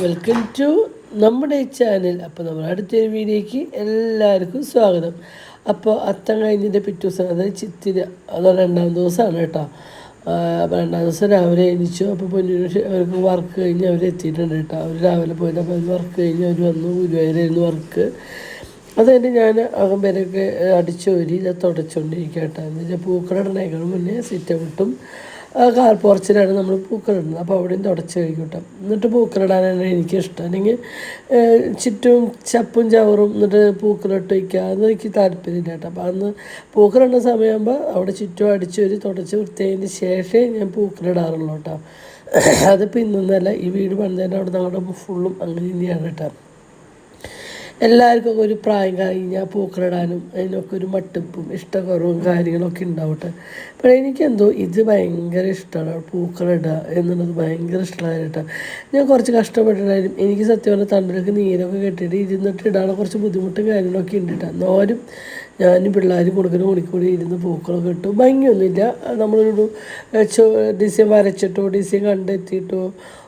Welcome to നമ്മുടെ channel അപ്പോൾ നമ്മുടെ അടുത്തൊരു വീഡിയോയ്ക്ക് എല്ലാവർക്കും സ്വാഗതം. അപ്പോൾ അത്തം കഴിഞ്ഞതിന്റെ പിറ്റേ ദിവസം അതായത് ചിത്തിര അത് രണ്ടാം ദിവസമാണ് കേട്ടോ. അപ്പോൾ രണ്ടാം ദിവസം രാവിലെ എണീച്ചു. അപ്പോൾ പൊന്നൂർ അവർക്ക് വർക്ക് കഴിഞ്ഞ് അവർ എത്തിയിട്ടുണ്ട് കേട്ടോ. അവർ രാവിലെ പോയിട്ട് അപ്പോൾ വർക്ക് കഴിഞ്ഞ് അവർ വന്നു. ഗുരുവായൂരായിരുന്നു വർക്ക് അത് കഴിഞ്ഞ് ഞാൻ അകം പേരൊക്കെ അടിച്ചോരി തുടച്ചുകൊണ്ടിരിക്കുക കേട്ടോ. എന്ന് വെച്ചാൽ പൂക്കളിടണേക്കാളും മുന്നേ സിറ്റ് ഔട്ടും കാർ പോർച്ചിലാണ് നമ്മൾ പൂക്കളിടുന്നത്. അപ്പോൾ അവിടെയും തുടച്ച് കഴിക്കട്ടെ. കേട്ടോ എന്നിട്ട് പൂക്കളിടാനാണ് എനിക്കിഷ്ടം. അല്ലെങ്കിൽ ചുറ്റും ചപ്പും ചവറും എന്നിട്ട് പൂക്കളിട്ട് വയ്ക്കുക. അത് എനിക്ക് താല്പര്യമില്ല കേട്ടോ. അപ്പോൾ അന്ന് പൂക്കളിടുന്ന സമയമാകുമ്പോൾ അവിടെ ചുറ്റും അടിച്ചൊരു തുടച്ച് വൃത്തിയതിന് ശേഷമേ ഞാൻ പൂക്കളിടാറുള്ളൂ കേട്ടോ. അതിപ്പോൾ ഇന്നൊന്നല്ല. ഈ വീട് പണിതന്നെ അവിടെ ഞങ്ങളുടെ ഫുള്ളും അങ്ങനെ തന്നെയാണ് കേട്ടോ. എല്ലാവർക്കും ഒരു പ്രായം കഴിഞ്ഞാൽ പൂക്കളിടാനും അതിനൊക്കെ ഒരു മട്ടിപ്പും ഇഷ്ടക്കുറവും കാര്യങ്ങളൊക്കെ ഉണ്ടാവട്ടെ. പക്ഷേ എനിക്കെന്തോ ഇത് ഭയങ്കര ഇഷ്ടമാണ് പൂക്കളിടുക എന്നുള്ളത് ഭയങ്കര ഇഷ്ടമാണ് കേട്ടോ. ഞാൻ കുറച്ച് കഷ്ടപ്പെട്ടിട്ടായാലും എനിക്ക് സത്യം പറഞ്ഞാൽ തണ്ടിലൊക്കെ നീരൊക്കെ കെട്ടിയിട്ട് ഇരുന്നിട്ട് ഇടാനുള്ള കുറച്ച് ബുദ്ധിമുട്ടും കാര്യങ്ങളൊക്കെ ഉണ്ട് എന്നാലും ഞാനും പിള്ളേരും കൊടുക്കുന്ന കുണിക്കൂടി ഇരുന്ന് പൂക്കളൊക്കെ ഇട്ടു. ഭംഗിയൊന്നുമില്ല. നമ്മളൊരു ഡിസൈൻ വരച്ചിട്ടോ ഡിസൈൻ കണ്ടെത്തിയിട്ടോ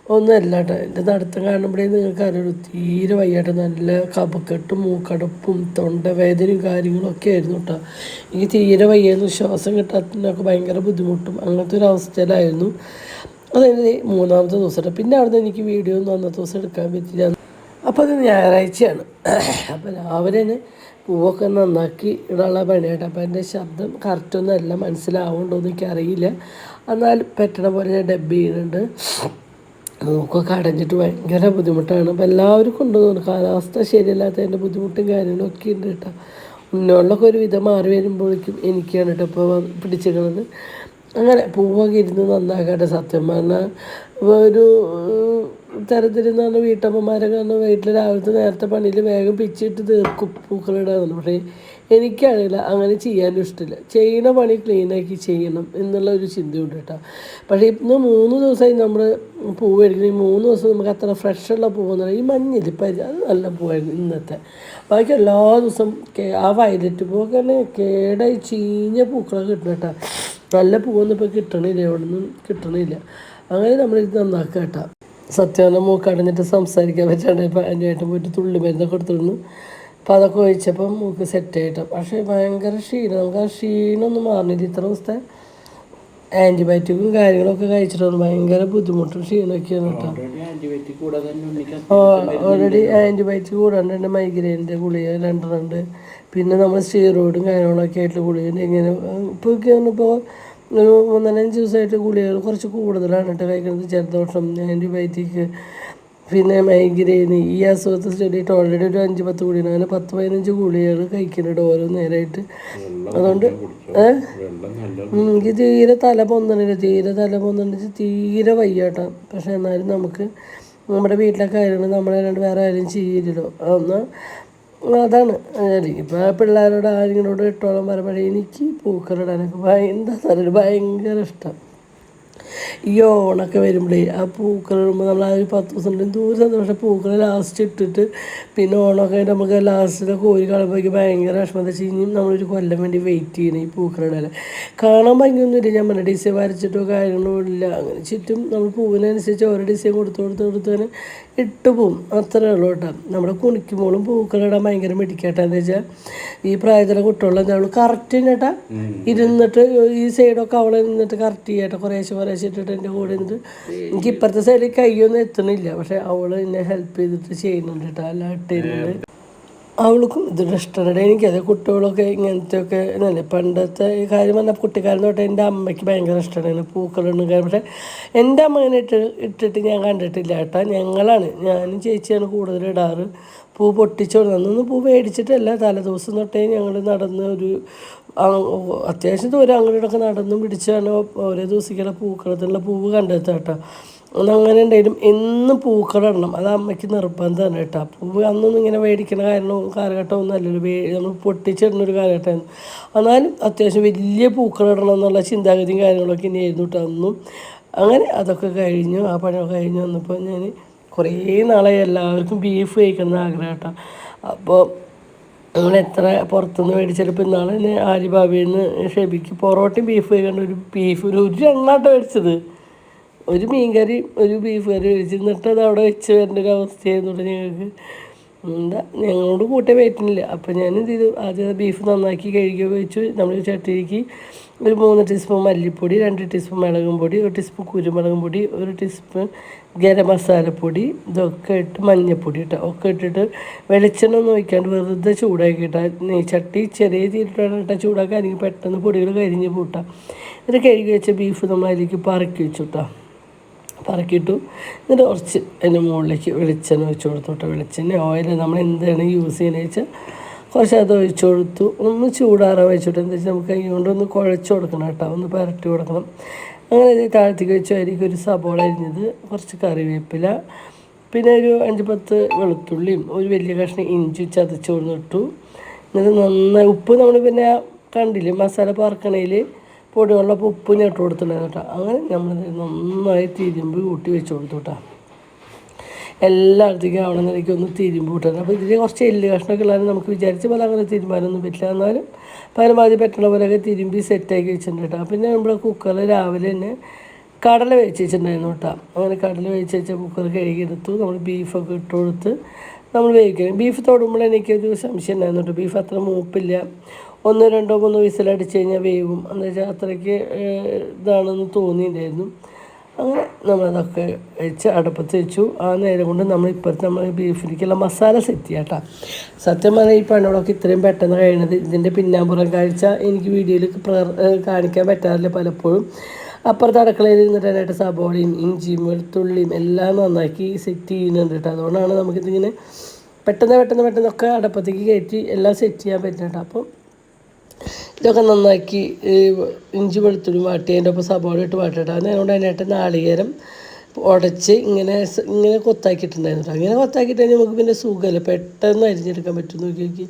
ഒന്നുമല്ല കേട്ടോ. എന്റെ നടത്തം കാണുമ്പോഴേ നിങ്ങൾക്ക് അറിയുള്ളൂ തീരെ വയ്യാട്ട്. നല്ല കപക്കെട്ടും മൂക്കടപ്പും തൊണ്ടവേദനയും കാര്യങ്ങളും ഒക്കെ ആയിരുന്നു കേട്ടോ. എനിക്ക് തീരെ വയ്യായിരുന്നു ശ്വാസം കിട്ടാത്തതിനൊക്കെ ഭയങ്കര ബുദ്ധിമുട്ടും അങ്ങനത്തെ ഒരു അവസ്ഥയിലായിരുന്നു. അതായത് മൂന്നാമത്തെ ദിവസം കേട്ടോ. പിന്നെ അവിടുന്ന് എനിക്ക് വീഡിയോ ഒന്നും അന്നത്തെ ദിവസം എടുക്കാൻ പറ്റില്ല അപ്പോൾ അത് ഞായറാഴ്ചയാണ്. അപ്പോൾ രാവിലെ തന്നെ പൂവൊക്കെ നന്നാക്കി ഇടാനുള്ള പണിയായിട്ട് അപ്പോൾ എന്റെ ശബ്ദം കറക്റ്റൊന്നും അല്ല. മനസ്സിലാവുന്നുണ്ടോ എന്ന് എനിക്കറിയില്ല. എന്നാൽ പറ്റണ പോലെ ഞാൻ ഡബ് ചെയ്യുന്നുണ്ട്. മൂക്കൊക്കെ അടഞ്ഞിട്ട് ഭയങ്കര ബുദ്ധിമുട്ടാണ്. അപ്പോൾ എല്ലാവർക്കും ഉണ്ട് കാലാവസ്ഥ ശരിയല്ലാത്തതിന്റെ ബുദ്ധിമുട്ടും കാര്യങ്ങളൊക്കെ ഉണ്ട് കേട്ടോ. മുന്നോളിലൊക്കെ ഒരു വിധം മാറി വരുമ്പോഴേക്കും എനിക്കാണ് കേട്ടോ ഇപ്പോൾ പിടിച്ചിരിക്കുന്നത്. അങ്ങനെ പൂവൊക്കെ ഇരുന്ന് നന്നാക്കട്ടെ സത്യം പറഞ്ഞാൽ ഒരു തരത്തിലെന്ന് പറഞ്ഞാൽ വീട്ടമ്മമാരെ കാരണം വീട്ടിൽ രാവിലത്തെ നേരത്തെ പണിയിൽ വേഗം പിച്ചിട്ട് തീർക്കും പൂക്കളിടാന്ന് പക്ഷേ എനിക്കാണെങ്കിൽ അങ്ങനെ ചെയ്യാനും ഇഷ്ടമില്ല ചെയ്യണ പണി ക്ലീനാക്കി ചെയ്യണം എന്നുള്ള ഒരു ചിന്തയുണ്ട് കേട്ടോ. പക്ഷേ ഇന്ന് മൂന്ന് ദിവസമായി നമ്മൾ പൂ മേടിക്കണം ഈ മൂന്ന് ദിവസം നമുക്ക് അത്ര ഫ്രഷുള്ള പൂവെന്ന് പറയുന്നത് ഈ മഞ്ഞിൽ പരി അത് നല്ല പൂവായിരുന്നു ഇന്നത്തെ. ബാക്കി എല്ലാ ദിവസവും ആ വയലറ്റ് പൂവൊക്കെ കേടായി ചീഞ്ഞ പൂക്കളൊക്കെ കിട്ടണം കേട്ടോ. നല്ല പൂവൊന്നും ഇപ്പോൾ കിട്ടണില്ല എവിടെ നിന്നും കിട്ടണില്ല. അങ്ങനെ നമ്മളിത് നന്നാക്കുക കേട്ടോ. സത്യാന മൂക്കടഞ്ഞിട്ട് സംസാരിക്കാൻ പറ്റാണ്ട് ഇപ്പം അതിനായിട്ട് പോയിട്ട് തുള്ളി മരുന്നൊക്കെ കൊടുത്തിരുന്നു അപ്പം അതൊക്കെ ഒഴിച്ചപ്പം മൂക്ക് സെറ്റായിട്ട് പക്ഷേ ഭയങ്കര ക്ഷീണം. നമുക്ക് ആ ക്ഷീണമൊന്നും മാറുന്നില്ല. ഇത്ര ദിവസത്തെ ആന്റിബയോട്ടിക്കും കാര്യങ്ങളൊക്കെ കഴിച്ചിട്ടുണ്ട് ഭയങ്കര ബുദ്ധിമുട്ടും ക്ഷീണമൊക്കെയാണ് കേട്ടോ. ഓൾറെഡി ആന്റിബയോട്ടിക് കൂടാണ്ട് എന്റെ മൈഗ്രെയിന്റെ ഗുളിക രണ്ടെണ്ണമുണ്ട് പിന്നെ നമ്മൾ സ്റ്റീറോയിഡും കാര്യങ്ങളൊക്കെ ആയിട്ട് ഗുളിക ഇങ്ങനെ ഇപ്പോൾ ഇപ്പോൾ ഒരു മൂന്നാലഞ്ച് ദിവസമായിട്ട് ഗുളികകൾ കുറച്ച് കൂടുതലാണ് കേട്ടോ. കഴിക്കുന്നത് ജലദോഷം ആന്റിബയോട്ടിക് പിന്നെ മൈഗ്രെയിൻ ഈ അസുഖത്തെ ചെടിയിട്ട് ഓൾറെഡി ഒരു അഞ്ച് പത്ത് ഗുളിയാണ് അങ്ങനെ പത്ത് പതിനഞ്ച് ഗുളികകൾ കഴിക്കുന്നുണ്ട് ഓരോ നേരമായിട്ട് അതുകൊണ്ട് എനിക്ക് തീരെ തല പൊന്നണില്ല തീരെ തല പൊന്നണിച്ച് തീരെ വയ്യാട്ടോ പക്ഷെ എന്നാലും നമുക്ക് നമ്മുടെ വീട്ടിലൊക്കെ കാര്യങ്ങൾ നമ്മളെ രണ്ട് വേറെ ആരും ചെയ്യില്ലല്ലോ. എന്നാൽ അതാണ് ഇപ്പോൾ പിള്ളേരോട് ആരെങ്കിലോട് ഇട്ടോളം പറയുമ്പോഴേ എനിക്ക് പൂക്കളിടാനൊക്കെ ഭയങ്കര പറയുക ഭയങ്കര ഇഷ്ടം. ഈ ഓണൊക്കെ വരുമ്പോഴേ ആ പൂക്കൾ ഇടുമ്പോൾ നമ്മൾ ആ ഒരു പത്ത് ദിവസം ദൂരെ സന്തോഷം പൂക്കൾ ലാസ്റ്റ് ഇട്ടിട്ട് പിന്നെ ഓണമൊക്കെ നമുക്ക് ലാസ്റ്റിലെ കോരി കളയുമ്പോഴേക്ക് ഭയങ്കര വിഷമം. എന്താ വെച്ച് കഴിഞ്ഞാൽ നമ്മളൊരു കൊല്ലം വേണ്ടി വെയിറ്റ് ചെയ്യണം ഈ പൂക്കളിടാൻ കാണാൻ ഭംഗിയൊന്നുമില്ല ഞാൻ പറഞ്ഞ ഡിസൈൻ വരച്ചിട്ടോ കാര്യങ്ങളോ ഇല്ല. അങ്ങനെ ചുറ്റും നമ്മൾ പൂവിനനുസരിച്ച് ഓരോ ഡിസൈൻ കൊടുത്ത് കൊടുത്ത് കൊടുത്ത് തന്നെ ഇട്ട് പോവും. അത്രേ ഉള്ളൂ കേട്ടോ. നമ്മുടെ കുണിക്കുമ്പോഴും പൂക്കളിടാൻ ഭയങ്കര മിടിക്കട്ടെ എന്താ വെച്ചാൽ ഈ പ്രായത്തിലെ കുട്ടികളെന്താ പറയുക കറക്റ്റ് ചേട്ടാ ഇരുന്നിട്ട് ഈ സൈഡൊക്കെ അവളെ നിന്നിട്ട് കറക്റ്റ് ചെയ്യട്ടെ. കുറേശ്ശെ കുറേശ്ശെ ഇട്ടിട്ട് എന്റെ കൂടെ നിന്നിട്ട് എനിക്ക് ഇപ്പുറത്തെ സൈഡിൽ കൈയൊന്നും എത്തണില്ല. പക്ഷെ അവൾ എന്നെ ഹെൽപ്പ് ചെയ്തിട്ട് ചെയ്യുന്നുണ്ട് കേട്ടോ. അല്ല ഇട്ടുന്നുണ്ട് അവൾക്കും ഇതൊരു ഇഷ്ടമാണ് എനിക്കത് കുട്ടികളൊക്കെ ഇങ്ങനത്തെയൊക്കെ എന്നല്ലേ നല്ല പണ്ടത്തെ ഈ കാര്യം പറഞ്ഞാൽ കുട്ടിക്കാലം തൊട്ട് എന്റെ അമ്മയ്ക്ക് ഭയങ്കര ഇഷ്ടമാണ് പൂക്കളുണ്ട് പക്ഷേ എന്റെ അമ്മ ഇങ്ങനെ ഇട്ട് ഇട്ടിട്ട് ഞാൻ കണ്ടിട്ടില്ല കേട്ടോ. ഞങ്ങളാണ്. ഞാനും ചേച്ചിയാണ് കൂടുതൽ ഇടാറ്. പൂ പൊട്ടിച്ചോണ്ട് അന്നൊന്നും പൂ മേടിച്ചിട്ടല്ല. തലേദിവസം തൊട്ടേ ഞങ്ങൾ നടന്ന് ഒരു അത്യാവശ്യം ദൂരം അങ്ങോട്ടൊക്കെ നടന്നും പിടിച്ചാണ് ഓരോ ദിവസത്തേക്കുള്ള പൂക്കളത്തിലുള്ള പൂവ് കണ്ടെത്താം കേട്ടോ. അന്ന് അങ്ങനെ ഉണ്ടായാലും എന്നും പൂക്കളിടണം അത് അമ്മയ്ക്ക് നിർബന്ധമാണ് കേട്ടോ. പൂവ് അന്നൊന്നും ഇങ്ങനെ മേടിക്കണ കാരണവും കാലഘട്ടം ഒന്നും അല്ലല്ലോ. വേ നമ്മൾ പൊട്ടിച്ചിടുന്ന ഒരു കാലഘട്ടമായിരുന്നു. എന്നാലും അത്യാവശ്യം വലിയ പൂക്കളിടണം എന്നുള്ള ചിന്താഗതിയും കാര്യങ്ങളൊക്കെ ഇനിയായിരുന്നു കേട്ടോ അന്നും. അങ്ങനെ അതൊക്കെ കഴിഞ്ഞു. ആ പണിയൊക്കെ കഴിഞ്ഞു. വന്നപ്പോൾ ഞാൻ കുറേ നാളായി എല്ലാവർക്കും ബീഫ് കഴിക്കണം എന്ന് ആഗ്രഹം കേട്ടോ. അപ്പോൾ നമ്മൾ എത്ര പുറത്തുനിന്ന് മേടിച്ചാലും ഇപ്പം ഇന്നാളെ ആലിബാബയിൽ നിന്ന് ഷെബിക്ക് പൊറോട്ടയും ബീഫ് കഴിക്കേണ്ട ഒരു ബീഫ് ഒരു ഒരു എണ്ണാട്ടോ മേടിച്ചത്. ഒരു മീൻ കറി ഒരു ബീഫ് കറി കഴിച്ചിരുന്നിട്ട് അത് അവിടെ വെച്ച് വരേണ്ട ഒരു അവസ്ഥയായിരുന്നു ഞങ്ങൾക്ക്. എന്താ ഞങ്ങളോട് കൂട്ടേ പറ്റുന്നില്ല അപ്പോൾ ഞാൻ എന്ത് ചെയ്തു? ആദ്യം ബീഫ് നന്നാക്കി കഴുകി വെച്ചു. നമ്മൾ ചട്ടിയിലേക്ക് ഒരു മൂന്ന് ടീസ്പൂൺ മല്ലിപ്പൊടി രണ്ട് ടീസ്പൂൺ മുളകും പൊടി ഒരു ടീസ്പൂൺ കുരുമുളകും പൊടി ഒരു ടീസ്പൂൺ ഗരം മസാലപ്പൊടി ഇതൊക്കെ ഇട്ട് മഞ്ഞൾപ്പൊടി ഇട്ടോ ഒക്കെ ഇട്ടിട്ട് വെളിച്ചെണ്ണ ഒന്നും ഒഴിക്കാണ്ട് വെറുതെ ഇട്ടാൽ നെയ് ചട്ടി ചെറിയ തീരിട്ടാണ് ഇട്ടാൽ ചൂടാക്കാൻ. അല്ലെങ്കിൽ പെട്ടെന്ന് പൊടികൾ കരിഞ്ഞ് പൂട്ടാം. എന്നിട്ട് കഴുകി വെച്ച ബീഫ് നമ്മൾ അതിലേക്ക് പറക്കി വെച്ചു കേട്ടോ പറക്കിയിട്ടു. എന്നിട്ട് കുറച്ച് അതിന്റെ മുകളിലേക്ക് വെളിച്ചെണ്ണ ഒഴിച്ച് കൊടുത്തോട്ടെ വെളിച്ചെണ്ണ ഓയിൽ നമ്മൾ എന്താണ് യൂസ് ചെയ്യുന്നത് വെച്ചാൽ കുറച്ച് അത് ഒഴിച്ചു കൊടുത്തു. ഒന്ന് ചൂടാറ വെച്ചിട്ട് എന്താ വെച്ചാൽ നമുക്ക് അതുകൊണ്ട് ഒന്ന് കുഴച്ച് കൊടുക്കണം കേട്ടോ. ഒന്ന് പരട്ടി കൊടുക്കണം. അങ്ങനെ ഇത് താഴത്തേക്ക് വെച്ചു. അതിലേക്ക് ഒരു സബോള അരിഞ്ഞത് കുറച്ച് കറിവേപ്പില പിന്നെ ഒരു അഞ്ച് പത്ത് വെളുത്തുള്ളിയും ഒരു വലിയ കഷ്ണം ഇഞ്ചി ചതച്ച് കൊടുത്തിട്ടു. എന്നിട്ട് നന്നായി ഉപ്പ് നമ്മൾ പിന്നെ കണ്ടില്ലേ മസാല പറക്കണയിൽ പൊടിവെള്ളം ഉപ്പ് ഞാൻ ഇട്ട് കേട്ടോ. അങ്ങനെ നമ്മൾ നന്നായി തിരുമ്പ് കൂട്ടി വെച്ച് കൊടുത്തു കേട്ടോ. എല്ലായിടത്തേക്കും അവിടെ നിന്നേക്ക് ഒന്ന് തിരുമ്പ് കൂട്ടാൻ അപ്പോൾ ഇതിൽ കുറച്ച് എല്ല് കഷ്ണമൊക്കെ ഉള്ളതെന്ന് നമുക്ക് വിചാരിച്ച് പോലെ അങ്ങനെ തിരുമ്പാനൊന്നും പറ്റില്ല. എന്നാലും പരമാവധി പറ്റുന്ന പോലെയൊക്കെ തിരുമ്പി സെറ്റാക്കി വെച്ചിട്ടുണ്ട് കേട്ടോ. പിന്നെ നമ്മൾ കുക്കറിൽ രാവിലെ തന്നെ കടല വേവിച്ച് വെച്ചിട്ടുണ്ടായിരുന്നു കേട്ടോ. അങ്ങനെ കടല വേവിച്ച് വെച്ച കുക്കർ കഴുകിയെടുത്തു നമ്മൾ ബീഫൊക്കെ ഇട്ട് കൊടുത്ത് നമ്മൾ വേവിക്കണം. ബീഫ് തൊടുമ്പോൾ എനിക്കൊരു സംശയം ഉണ്ടായിരുന്നു കേട്ടോ. ബീഫ് അത്ര മൂപ്പില്ല. ഒന്നോ രണ്ടോ മൂന്നോ വിസിലടിച്ച് കഴിഞ്ഞാൽ വേവും. എന്ന് വെച്ചാൽ അത്രയ്ക്ക് ഇതാണെന്ന് തോന്നിയിട്ടുണ്ടായിരുന്നു അങ്ങനെ നമ്മളതൊക്കെ വെച്ച് അടുപ്പത്ത് വെച്ചു. ആ നേരം കൊണ്ട് നമ്മൾ ഇപ്പോഴത്തെ നമ്മൾ ബീഫിലേക്കുള്ള മസാല സെറ്റ് ചെയ്യാം കേട്ടോ സത്യം പറഞ്ഞാൽ ഈ പണികളൊക്കെ ഇത്രയും പെട്ടെന്ന് കഴിയണത് ഇതിന്റെ പിന്നാമ്പുറം കാഴ്ച എനിക്ക് വീഡിയോയിൽ കാണിക്കാൻ പറ്റാറില്ല പലപ്പോഴും. അപ്പുറത്ത് അടുക്കളയിൽ ഇരുന്നിട്ടായിട്ട് സബോളയും ഇഞ്ചിയും വെളുത്തുള്ളിയും എല്ലാം നന്നാക്കി സെറ്റ് ചെയ്യുന്നുണ്ട് കേട്ടോ. അതുകൊണ്ടാണ് നമുക്കിതിങ്ങനെ പെട്ടെന്ന് പെട്ടെന്ന് പെട്ടെന്നൊക്കെ അടുപ്പത്തേക്ക് കയറ്റി എല്ലാം സെറ്റ് ചെയ്യാൻ പറ്റുന്നുണ്ട് അപ്പം ഇതൊക്കെ നന്നാക്കി ഇഞ്ചി വെളുത്തുള്ളി വാട്ടി അതിന്റെ ഒപ്പം സബോള ഇട്ട് വാട്ടിയിട്ട്. അതുകൊണ്ട് അതിനായിട്ട് നാളികേരം ഉടച്ച് ഇങ്ങനെ ഇങ്ങനെ കൊത്താക്കിയിട്ടുണ്ടായിരുന്നു അങ്ങനെ കൊത്താക്കിയിട്ട് നമുക്ക് പിന്നെ സുഖമല്ല പെട്ടെന്ന് അരിഞ്ഞെടുക്കാൻ പറ്റും. നോക്കി നോക്കി.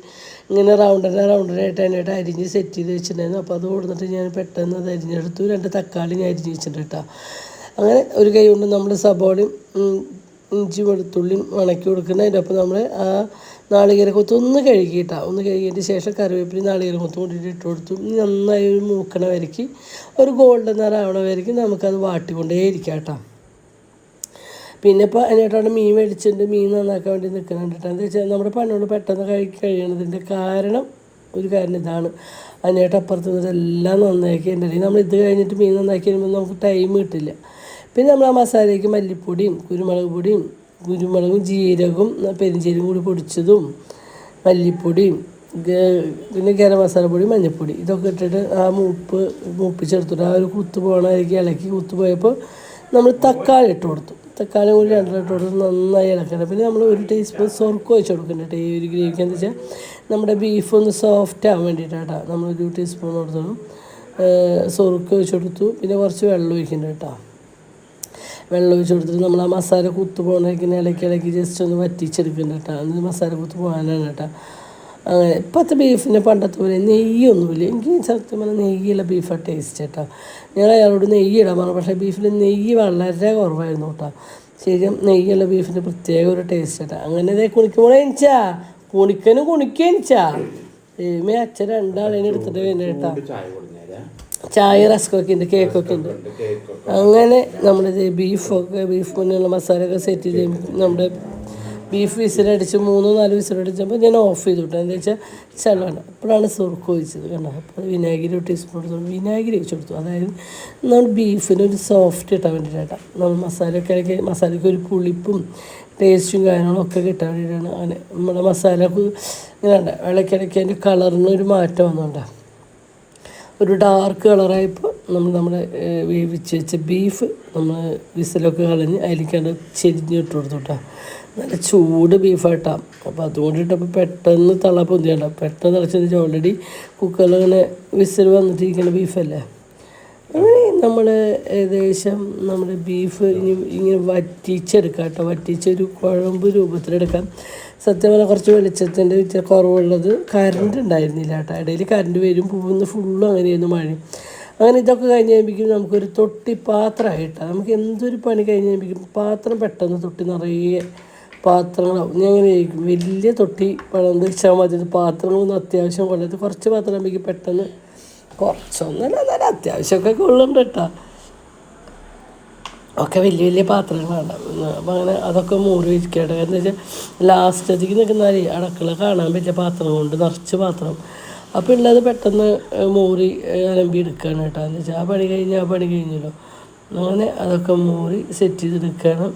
ഇങ്ങനെ റൗണ്ടന റൗണ്ടനായിട്ട് അതിനായിട്ട് അരിഞ്ഞ് സെറ്റ് ചെയ്ത് വെച്ചിട്ടുണ്ടായിരുന്നു. അപ്പോൾ അത് കൊടുത്തിട്ട് ഞാൻ പെട്ടെന്ന് അത് അരിഞ്ഞെടുത്തു. രണ്ട് തക്കാളി ഞാൻ അരിഞ്ഞ് വെച്ചിട്ടുണ്ട് കേട്ടോ അങ്ങനെ ഒരു കൈ കൊണ്ട് നമ്മൾ സബോളയും ഇഞ്ചി വെളുത്തുള്ളിയും ഉണക്കി കൊടുക്കുന്ന അതിന്റെ ഒപ്പം നമ്മൾ ആ നാളികേര കൊത്ത് ഒന്ന് കഴുകിയിട്ടാണ് ഒന്ന് കഴുകിയതിന് ശേഷം കറിവേപ്പില നാളികേര കൊത്ത് കൂട്ടിയിട്ട് ഇട്ട് കൊടുത്തു. നന്നായി ഒരു മൂക്കണ വരയ്ക്ക്. ഒരു ഗോൾഡൻ നിറാവണ വരയ്ക്ക് നമുക്കത് വാട്ടിക്കൊണ്ടേ ഇരിക്കാം കേട്ടോ. പിന്നെ ഇപ്പോൾ അതിനായിട്ടാണ് മീൻ മേടിച്ചിട്ടുണ്ട്. മീൻ നന്നാക്കാൻ വേണ്ടി നിൽക്കുന്നുണ്ട് കേട്ടോ. എന്താ വെച്ചാൽ നമ്മുടെ പണിയോട് പെട്ടെന്ന് കഴി കഴിയണതിന്റെ കാരണം ഒരു കാരണം ഇതാണ്. അതിനായിട്ട് അപ്പുറത്ത് നിന്നെല്ലാം നന്നാക്കി എന്റെ നമ്മൾ ഇത് കഴിഞ്ഞിട്ട് മീൻ നന്നാക്കി കഴിയുമ്പോൾ നമുക്ക് ടൈം കിട്ടില്ല. പിന്നെ നമ്മൾ ആ മസാലയ്ക്ക് മല്ലിപ്പൊടിയും കുരുമുളക് പൊടിയും കുരുമുളകും ജീരകവും പെരിഞ്ചീരകം കൂടി പൊടിച്ചതും മല്ലിപ്പൊടിയും പിന്നെ ഗരം മസാല പൊടി മഞ്ഞൾപ്പൊടി ഇതൊക്കെ ഇട്ടിട്ട് ആ മൂപ്പ് മൂപ്പിച്ചെടുത്തിട്ട് ആ ഒരു കുത്ത് പോകണമായിരിക്കും ഇളക്കി കുത്ത് പോയപ്പോൾ നമ്മൾ തക്കാളി ഇട്ട് കൊടുത്തു. തക്കാളി കൂടി രണ്ടെണ്ണം ഇട്ട് കൊടുത്ത് നന്നായി ഇളക്കണം. പിന്നെ നമ്മൾ ഒരു ടീസ്പൂൺ സ്വർക്കം വെച്ച് കൊടുക്കുന്നുണ്ട് ഈ ഒരു ഗ്രേവിക്ക് എന്ന് വെച്ചാൽ നമ്മുടെ ബീഫ് ഒന്ന് സോഫ്റ്റ് ആവാൻ വേണ്ടിയിട്ടാണ് ഒരു ടീസ്പൂൺ കൊടുത്തോളും സ്വർക്കം വെച്ച് കൊടുത്തു. പിന്നെ കുറച്ച് വെള്ളം ഒഴിക്കുന്നുണ്ട് കേട്ടോ. വെള്ളം ഒഴിച്ച് കൊടുത്തിട്ട് നമ്മൾ ആ മസാല കുത്ത് പോകണേക്കിന് ഇളക്കി ഇളക്കി ജസ്റ്റ് ഒന്ന് വറ്റിച്ചെടുക്കുന്നുണ്ട് കേട്ടോ എന്നിട്ട് മസാല കുത്ത് പോകാനാണ് കേട്ടോ അങ്ങനെ ഇപ്പോഴത്തെ ബീഫിന് പണ്ടത്തെ പോലെ നെയ്യൊന്നുമില്ല. എനിക്ക് സത്യം പറഞ്ഞാൽ നെയ്യുള്ള ബീഫാണ് ടേസ്റ്റ് കേട്ടോ ഞങ്ങൾ അയാളോട് നെയ്യ് ഇടാൻ പറഞ്ഞു. പക്ഷേ ബീഫിൽ നെയ്യ് വളരെ കുറവായിരുന്നു കേട്ടോ ശരിക്കും നെയ്യുള്ള ബീഫിന് പ്രത്യേക ഒരു ടേസ്റ്റ് കേട്ടോ അങ്ങനെ ഇതേ കുണിക്കുമ്പോൾ എനിച്ചാ കുണിക്കനും കുണിക്കനിച്ചാ ഏമേ അച്ഛൻ രണ്ടാളേനെ എടുത്തിട്ട് വേണ്ട കേട്ടോ ചായ റസ്കൊക്കെ ഉണ്ട് കേക്കൊക്കെ. ഉണ്ട് അങ്ങനെ നമ്മുടെ ബീഫൊക്കെ ബീഫ് കൊണ്ടുള്ള മസാലയൊക്കെ സെറ്റ് ചെയ്ത് കഴിയുമ്പോൾ നമ്മുടെ ബീഫ് വിസിലടിച്ച് മൂന്നോ നാല് വിസിലടിച്ചപ്പോൾ ഞാൻ ഓഫ് ചെയ്തു വിട്ടു എന്താ വെച്ചാൽ ചള്ളമാണ് അപ്പോഴാണ് സുർക്ക് ഒഴിച്ചത് കണ്ടോ? അപ്പോൾ വിനാഗിരി ഒരു ടീസ്പൂൺ എടുത്തു. വിനാഗിരി ഒഴിച്ചു കൊടുത്തു. അതായത് നമ്മൾ ബീഫിന് ഒരു സോഫ്റ്റ് കിട്ടാൻ വേണ്ടിയിട്ടാണ് നമ്മൾ മസാലയൊക്കെ ഇറക്കി മസാലയ്ക്ക് ഒരു പുളിപ്പും ടേസ്റ്റും കാര്യങ്ങളും ഒക്കെ കിട്ടാൻ വേണ്ടിയിട്ടാണ് അങ്ങനെ നമ്മുടെ മസാല ഇങ്ങനെ ഉണ്ട് ഇളക്കിടയ്ക്ക് അതിന്റെ കളറിന് ഒരു മാറ്റം വന്നുകൊണ്ടാണ് ഒരു ഡാർക്ക് കളറായപ്പോൾ നമ്മൾ നമ്മുടെ വേവിച്ച് വെച്ച ബീഫ് നമ്മൾ വിസലൊക്കെ കളഞ്ഞ് അതിലേക്കാണ്ട് ചെരിഞ്ഞിട്ട് കൊടുത്തുട്ടാ നല്ല ചൂട് ബീഫായിട്ടാ അപ്പോൾ അതുകൊണ്ടിട്ടപ്പോൾ പെട്ടെന്ന് തള പൊന്തിയണ്ട. പെട്ടെന്ന് തിളച്ചെന്ന് ഓൾറെഡി കുക്കറിൽ ഇങ്ങനെ വിസിൽ വന്നിട്ടിരിക്കുന്ന ബീഫല്ലേ അങ്ങനെ നമ്മൾ ഏകദേശം നമ്മുടെ ബീഫ് ഇനി ഇങ്ങനെ വറ്റിച്ചെടുക്കാം കേട്ടോ വറ്റിച്ചൊരു കുഴമ്പ് രൂപത്തിലെടുക്കാം. സത്യം പറഞ്ഞാൽ കുറച്ച് വെളിച്ചത്തിന്റെ ഇച്ചിരി കുറവുള്ളത് കറണ്ട് ഉണ്ടായിരുന്നില്ല കേട്ടോ. ഇടയിൽ കറണ്ട് വരും പോകുന്ന ഫുള്ളും അങ്ങനെയായിരുന്നു മഴ അങ്ങനെ ഇതൊക്കെ കഴിഞ്ഞ് കഴിയുമ്പോഴേക്കും നമുക്കൊരു തൊട്ടി പാത്രമായിട്ടാണ് നമുക്ക് എന്തൊരു പണി കഴിഞ്ഞ് കഴിയുമ്പോഴേക്കും പാത്രം പെട്ടെന്ന് തൊട്ടി നിറയെ പാത്രങ്ങളാവും. ഞാൻ അങ്ങനെ ചോദിക്കും വലിയ തൊട്ടി പണം വെച്ചാൽ മതി. പാത്രങ്ങളൊന്നും അത്യാവശ്യം കൊള്ളത് കുറച്ച് പാത്രം ആകുമ്പോഴേക്കും പെട്ടെന്ന് കുറച്ചൊന്നല്ല എന്നാലും അത്യാവശ്യമൊക്കെ കൊള്ളുന്നുണ്ട് കേട്ടോ. ഒക്കെ വലിയ വലിയ പാത്രങ്ങളാണ്. അപ്പം അങ്ങനെ അതൊക്കെ മൂടി വെച്ചിട്ട് കാരണം വെച്ചാൽ ലാസ്റ്റത്തേക്ക് അരി അടക്കള കാണാൻ പറ്റിയ പാത്രം കൊണ്ട് നിറച്ച് പാത്രം. അപ്പോൾ ഉള്ളത് പെട്ടെന്ന് മൂറി അലമ്പി എടുക്കുകയാണ് കേട്ടോ. എന്ന് വെച്ചാൽ ആ പണി കഴിഞ്ഞ് ആ പണി കഴിഞ്ഞല്ലോ. അങ്ങനെ അതൊക്കെ മൂറി സെറ്റ് ചെയ്തെടുക്കുകയാണ്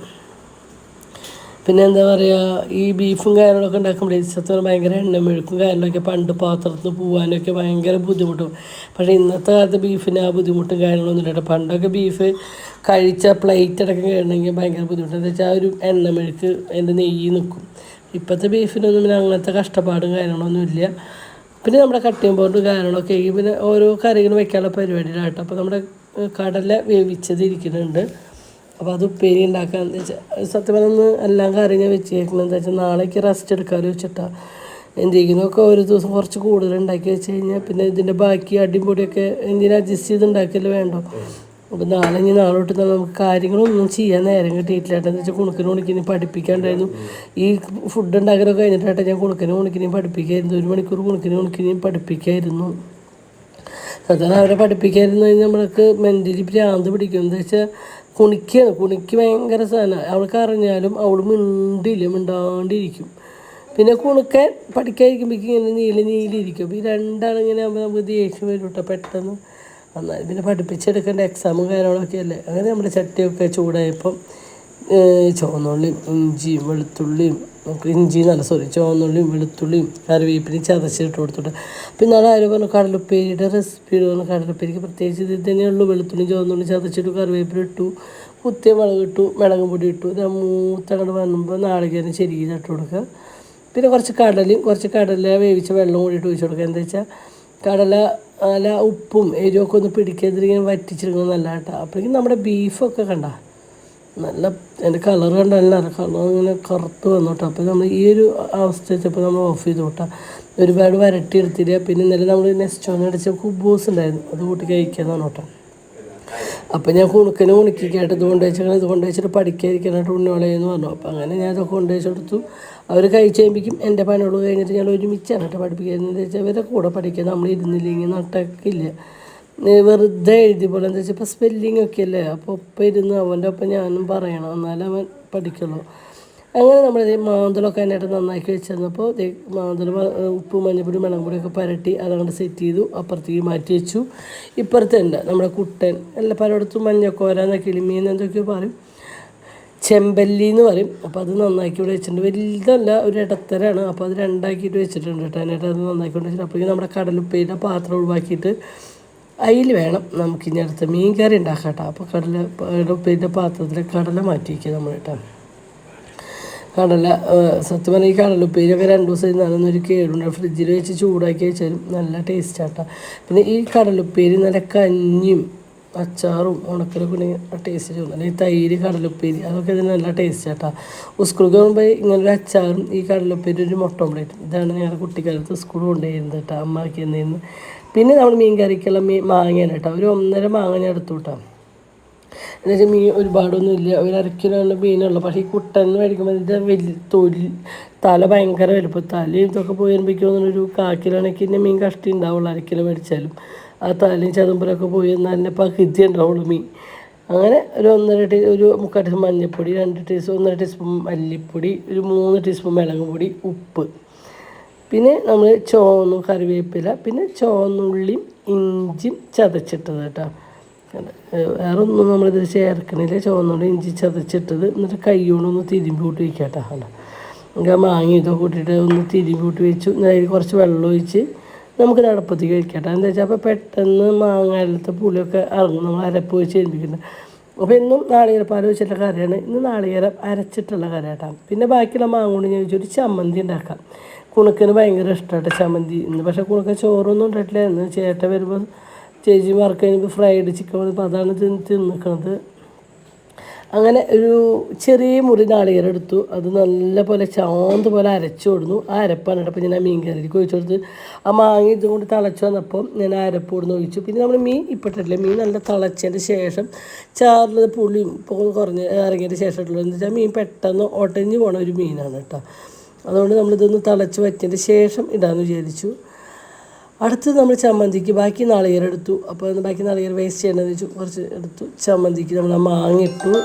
പിന്നെ എന്താ പറയുക ഈ ബീഫും കാര്യങ്ങളൊക്കെ ഉണ്ടാക്കുമ്പോഴേ സത്യം ഭയങ്കര എണ്ണമെഴുക്കും കാര്യങ്ങളൊക്കെ പണ്ട് പാത്രത്തിൽ പോകാനൊക്കെ ഭയങ്കര ബുദ്ധിമുട്ടും. പക്ഷേ ഇന്നത്തെ കാലത്ത് ബീഫിന് ആ ബുദ്ധിമുട്ടും കാര്യങ്ങളൊന്നും ഇല്ല. പണ്ടൊക്കെ ബീഫ് കഴിച്ച പ്ലേറ്റ് അടക്കം കഴിയണമെങ്കിൽ ഭയങ്കര ബുദ്ധിമുട്ട്. എന്താ വെച്ചാൽ ആ ഒരു എണ്ണമെഴുക്ക് അതിന്റെ നെയ്യ് നിൽക്കും. ഇപ്പോഴത്തെ ബീഫിനൊന്നും പിന്നെ അങ്ങനത്തെ കഷ്ടപ്പാടും കാര്യങ്ങളൊന്നും ഇല്ല. പിന്നെ നമ്മുടെ കട്ടിയും ബോർഡ് കാര്യങ്ങളൊക്കെ പിന്നെ ഓരോ കറികൾ വെക്കാനുള്ള പരിപാടിയിലാട്ടോ അപ്പോൾ നമ്മുടെ കടല വേവിച്ചത് ഇരിക്കുന്നുണ്ട്. അപ്പോൾ അത് ഉപ്പേരി ഉണ്ടാക്കാന്ന് വെച്ചാൽ സത്യം പറഞ്ഞൊന്ന് എല്ലാം കാര്യം ഞാൻ വെച്ചേക്കുന്നത് എന്താ വെച്ചാൽ നാളേക്ക് റെസ്റ്റ് എടുക്കാമെന്ന് വെച്ചിട്ടാണ് എന്തെങ്കിലുമൊക്കെ ഒരു ദിവസം കുറച്ച് കൂടുതൽ ഉണ്ടാക്കി വെച്ച് കഴിഞ്ഞാൽ പിന്നെ ഇതിന്റെ ബാക്കി അടിപൊളിയൊക്കെ എന്തിനും അഡ്ജസ്റ്റ് ചെയ്ത് ഉണ്ടാക്കിയല്ലേ വേണ്ടോ? അപ്പോൾ നാളെ ഇനി നാളെ തൊട്ട് നമുക്ക് കാര്യങ്ങളൊന്നും ചെയ്യാൻ നേരം കിട്ടിയിട്ടില്ല എന്ന് വെച്ചാൽ കുണുക്കിന് കുണിക്കിന് പഠിപ്പിക്കാണ്ടായിരുന്നു. ഈ ഫുഡ് ഉണ്ടാക്കലൊക്കെ കഴിഞ്ഞിട്ടായിട്ട് ഞാൻ കുണുക്കിന് കുണിക്കിനെയും പഠിപ്പിക്കായിരുന്നു. ഒരു മണിക്കൂർ കുണുക്കിന് കുണിക്കിനെയും പഠിപ്പിക്കായിരുന്നു. സാധാരണ അവരെ പഠിപ്പിക്കായിരുന്നു കഴിഞ്ഞാൽ നമ്മൾക്ക് മെന്റലി ഭ്രാന്ത് പിടിക്കും. എന്താ വെച്ചാൽ കുണിക്കാണ് കുണിക്ക് ഭയങ്കര സാധനമാണ് അവൾക്ക് അറിഞ്ഞാലും അവൾ മിണ്ടില്ല മിണ്ടാണ്ടിരിക്കും. പിന്നെ കുണുക്കാൻ പഠിക്കാതിരിക്കുമ്പോഴേക്കും ഇങ്ങനെ നീല നീലിരിക്കും അപ്പോൾ ഈ രണ്ടാണ് ഇങ്ങനെ ആകുമ്പോൾ നമുക്ക് ദേഷ്യം വരും കേട്ടോ പെട്ടെന്ന്. എന്നാലും പിന്നെ പഠിപ്പിച്ചെടുക്കേണ്ട എക്സാമും കാര്യങ്ങളൊക്കെ അല്ലേ? അങ്ങനെ നമ്മുടെ ചട്ടിയൊക്കെ ചൂടായപ്പം ചുവന്നുള്ളിയും ഇഞ്ചിയും വെളുത്തുള്ളിയും നമുക്ക് ഇഞ്ചി നല്ല സോറി ചുവന്നുള്ളിയും വെളുത്തുള്ളിയും കറിവേപ്പിലയും ചതച്ചിട്ട് കൊടുത്തിട്ട്. പിന്നെ നാളെ ആരും പറഞ്ഞു കടലുപ്പേരിയുടെ റെസിപ്പി പറഞ്ഞു കടലുപ്പേരിക്ക് പ്രത്യേകിച്ച് ഇത് തന്നെയുള്ളൂ വെളുത്തുള്ളിയും ചുവന്നുള്ളിയും ചതച്ചിട്ട് കറിവേപ്പില ഇട്ടു കുത്തിയ മുളക് ഇട്ടു മുളകും പൊടി ഇട്ടു. ഇത് മൂത്തങ്ങോട്ട് വന്നുമ്പോൾ നാളികേരം ശരിയിൽ ഇട്ട് കൊടുക്കുക. പിന്നെ കുറച്ച് കടലയും കുറച്ച് കടല വേവിച്ച വെള്ളം കൂടിയിട്ട് ഒഴിച്ച് കൊടുക്കുക. എന്താ വെച്ചാൽ കടല നല്ല ഉപ്പും എരിവൊക്കെ ഒന്ന് പിടിക്കാതിരിക്കാൻ വറ്റിച്ചിരിക്കുന്നത് നല്ല കേട്ടോ അപ്പോഴേക്കും നമ്മുടെ ബീഫൊക്കെ കണ്ട? നല്ല അതിന്റെ കളർ കണ്ട നല്ല കളർ ഇങ്ങനെ കറുത്ത് വന്നു കേട്ടോ അപ്പോൾ നമ്മൾ ഈ ഒരു അവസ്ഥ വെച്ചപ്പോൾ നമ്മൾ ഓഫ് ചെയ്ത് കേട്ടോ ഒരുപാട് വരട്ടി എടുത്തില്ല? പിന്നെ ഇന്നലെ നമ്മൾ നെസ്റ്റോന്ന് അടിച്ച കുബൂസ് ഉണ്ടായിരുന്നു. അത് കൂട്ടി കഴിക്കാന്നാണ് കേട്ടോ അപ്പം ഞാൻ കുണുക്കന് കുണുക്കിക്കായിട്ട് ഇത് കൊണ്ടു വെച്ചാൽ ഇത് കൊണ്ടു വെച്ചിട്ട് പഠിക്കാതിരിക്കാനായിട്ട് ഉണ്ണിവളയെന്ന് പറഞ്ഞു. അപ്പം അങ്ങനെ ഞാൻ അതൊക്കെ കൊണ്ട് വെച്ചെടുത്തു അവർ കഴിച്ച് കഴിയുമ്പോഴേക്കും എന്റെ പണികൾ കഴിഞ്ഞിട്ട് ഞാൻ ഒരുമിച്ചാണ് കേട്ടോ പഠിപ്പിക്കുന്നത് വെച്ചാൽ ഇവരെ കൂടെ പഠിക്കാൻ നമ്മൾ ഇരുന്നില്ലെങ്കിൽ നട്ടക്കില്ല. വെറുതെ എഴുതി പോലെ എന്താ വെച്ചാൽ ഇപ്പോൾ സ്പെല്ലിംഗ് ഒക്കെ അല്ലേ അപ്പോൾ ഒപ്പം ഇരുന്ന് അവന്റെ ഒപ്പം ഞാനും പറയണം. എന്നാലേ അവൻ പഠിക്കുള്ളൂ. അങ്ങനെ നമ്മൾ മാന്തളൊക്കെ അതിനായിട്ട് നന്നാക്കി വെച്ചിരുന്നപ്പോൾ മാന്തള ഉപ്പ് മഞ്ഞപ്പൊടി മുളക് ഒക്കെ പരട്ടി അതങ്ങോട്ട് സെറ്റ് ചെയ്തു. അപ്പുറത്തേക്ക് മാറ്റി വെച്ചു. ഇപ്പുറത്തുണ്ട് നമ്മുടെ കുട്ടൻ. അല്ല പലയിടത്തും മഞ്ഞക്കോര കിളിമീൻ എന്തൊക്കെയോ പറയും. ചെമ്പല്ലി എന്ന് പറയും. അപ്പോൾ അത് നന്നാക്കി ഇവിടെ വെച്ചിട്ടുണ്ട്. വലുതല്ല ഒരു ഇടത്തരാണ്. അപ്പോൾ അത് രണ്ടാക്കിയിട്ട് വെച്ചിട്ടുണ്ട് കേട്ടോ. അതിനായിട്ട് അത് നന്നാക്കി വെച്ചിട്ടുണ്ട്. അപ്പോഴേക്കും നമ്മുടെ കടലുപ്പയുടെ പാത്രം ഒഴിവാക്കിയിട്ട് അതിൽ വേണം നമുക്ക് ഇനി അടുത്ത മീൻ കറി ഉണ്ടാക്കാം കേട്ടോ അപ്പോൾ കടല പിന്നെ പാത്രത്തിൽ കടല മാറ്റി വയ്ക്കുക നമ്മൾ കേട്ടോ. കടല സത്യം പറഞ്ഞാൽ ഈ കടലുപ്പേരിയൊക്കെ രണ്ട് ദിവസം ഇരുന്നാലും ഒരു കേടുണ്ട്. ഫ്രിഡ്ജിൽ വെച്ച് ചൂടാക്കി വെച്ചാലും നല്ല ടേസ്റ്റാട്ടോ. പിന്നെ ഈ കടലുപ്പേരി നല്ല കഞ്ഞിയും അച്ചാറും ഉണക്കലൊക്കെ ഉണ്ടെങ്കിൽ ടേസ്റ്റ് ചെയ്യും അല്ലെങ്കിൽ തൈര് കടലുപ്പേരി അതൊക്കെ ഇതിന് നല്ല ടേസ്റ്റ് ആട്ടോ സ്കൂളിൽ പോകുമ്പോൾ ഇങ്ങനൊരു അച്ചാറും ഈ കടലുപ്പേരി ഒരു മുട്ട ഓംപ്ലേറ്റ് ഇതാണ് ഞങ്ങളുടെ കുട്ടിക്കാലത്ത് സ്കൂൾ കൊണ്ടുപോയിരുന്നത് കേട്ടോ. അമ്മയ്ക്ക് എന്നേന്ന് പിന്നെ നമ്മൾ മീൻ കറിക്കുള്ള മീൻ മാങ്ങയാണ് കേട്ടോ. ഒരു ഒന്നര മാങ്ങ ഞാൻ എടുത്തു കിട്ടാം. എന്നുവെച്ചാൽ മീൻ ഒരുപാടൊന്നും ഇല്ല. ഒരു അരക്കിലുള്ള മീനുള്ളൂ പക്ഷേ ഈ കുട്ടൻ മേടിക്കുമ്പോൾ ഇതിന്റെ വലിയ തൊലി തല ഭയങ്കര വലുപ്പം തലയും ഇതൊക്കെ പോയി വരുമ്പോഴേക്കും ഒരു കാക്കിലാണെങ്കിൽ തന്നെ മീൻ കഷ്ടി ഉണ്ടാവുള്ളൂ. അരക്കിലോ മേടിച്ചാലും. ആ തലയും ചതുമ്പലൊക്കെ പോയി എന്നാൽ തന്നെ പകുതി ഉണ്ടാവുള്ളൂ മീൻ. അങ്ങനെ ഒരു ഒന്നര ടീ ഒരു മുക്കാൽ ടീസ്പൂൺ മഞ്ഞൾപ്പൊടി രണ്ട് ടീസ്പൂൺ ഒന്നര ടീസ്പൂൺ മല്ലിപ്പൊടി ഒരു മൂന്ന് ടീസ്പൂൺ മുളക് പൊടി ഉപ്പ്. പിന്നെ നമ്മൾ ചുവന്നും കറിവേപ്പില പിന്നെ ചുവന്നുള്ളിയും ഇഞ്ചിയും ചതച്ചിട്ടത് കേട്ടോ. വേറൊന്നും നമ്മളിതിൽ ചേർക്കണില്ല. ചുവന്നുള്ളി ഇഞ്ചി ചതച്ചിട്ടത്. എന്നിട്ട് കൈ കൊണ്ടൊന്ന് തിരുമ്പി കൂട്ടി വയ്ക്കാം കേട്ടോ. നമുക്ക് മാങ്ങ ഇതൊക്കെ കൂട്ടിയിട്ട് ഒന്ന് തിരുമ്പി കൂട്ടി വെച്ചു. അതിൽ കുറച്ച് വെള്ളം ഒഴിച്ച് നമുക്ക് നടപ്പത്തേക്ക് കേട്ടോ. എന്താ വെച്ചാൽ അപ്പോൾ പെട്ടെന്ന് മാങ്ങയിലത്തെ പുളിയൊക്കെ ഇറങ്ങും നമ്മൾ അരപ്പ് വെച്ച് ഏൽപ്പിക്കുന്നത് അപ്പോൾ ഇന്നും നാളികേരപ്പാൽ വെച്ചിട്ടുള്ള കറിയാണ്. ഇന്ന് നാളികേരം അരച്ചിട്ടുള്ള കറി കേട്ടോ. പിന്നെ ബാക്കിയുള്ള മാങ്ങ കൊണ്ട് ഞാൻ ചോദിച്ചു ഒരു ചമ്മന്തി ഉണ്ടാക്കാം. കുണുക്കിന് ഭയങ്കര ഇഷ്ടമായിട്ട് ചമ്മന്തി. ഇന്ന് പക്ഷേ കുണുക്ക ചോറൊന്നും ഉണ്ടായിട്ടില്ല. ഇന്ന് ചേട്ടൻ വരുമ്പോൾ ചേച്ചി വർക്ക് കഴിഞ്ഞപ്പോൾ ഫ്രൈഡ് ചിക്കൻ വന്നപ്പോൾ അതാണ് തിന്ന് തിന്നിക്കണത്. അങ്ങനെ ഒരു ചെറിയ മുറി നാളികേരം എടുത്തു. അത് നല്ല പോലെ ചാന്ത് പോലെ അരച്ചു കൊടുന്നു. ആ അരപ്പാണ് ഇട്ടപ്പോൾ ഞാൻ മീൻ കറിക്ക് ഒഴിച്ചു കൊടുത്ത്. ആ മാങ്ങ ഇതും കൊണ്ട് തിളച്ച് വന്നപ്പോൾ ഞാൻ അരപ്പ് കൊടുന്ന് ഒഴിച്ചു. പിന്നെ നമ്മൾ മീൻ ഇപ്പിട്ടില്ല മീൻ നല്ല തിളച്ചതിന്റെ ശേഷം ചാറിൽ പുളിയും ഇപ്പോൾ കുറഞ്ഞ് ഇറങ്ങിയതിന്റെ ശേഷം ഇട്ടുള്ളത് എന്ന് വെച്ചാൽ മീൻ പെട്ടെന്ന് ഒട്ടഞ്ഞ് പോണ ഒരു മീനാണ് കേട്ടോ. അതുകൊണ്ട് നമ്മളിതൊന്ന് തിളച്ച് വറ്റിയതിന്റെ ശേഷം ഇടാമെന്ന് വിചാരിച്ചു. അടുത്തത് നമ്മൾ ചമ്മന്തിക്ക് ബാക്കി നാളികേരം എടുത്തു. അപ്പോൾ ബാക്കി നാളികേരം വേസ്റ്റ് ചെയ്യേണ്ടതെന്ന് വെച്ചു. കുറച്ച് എടുത്തു. ചമ്മന്തിക്ക് നമ്മൾ ആ മാങ്ങ ഇട്ടു.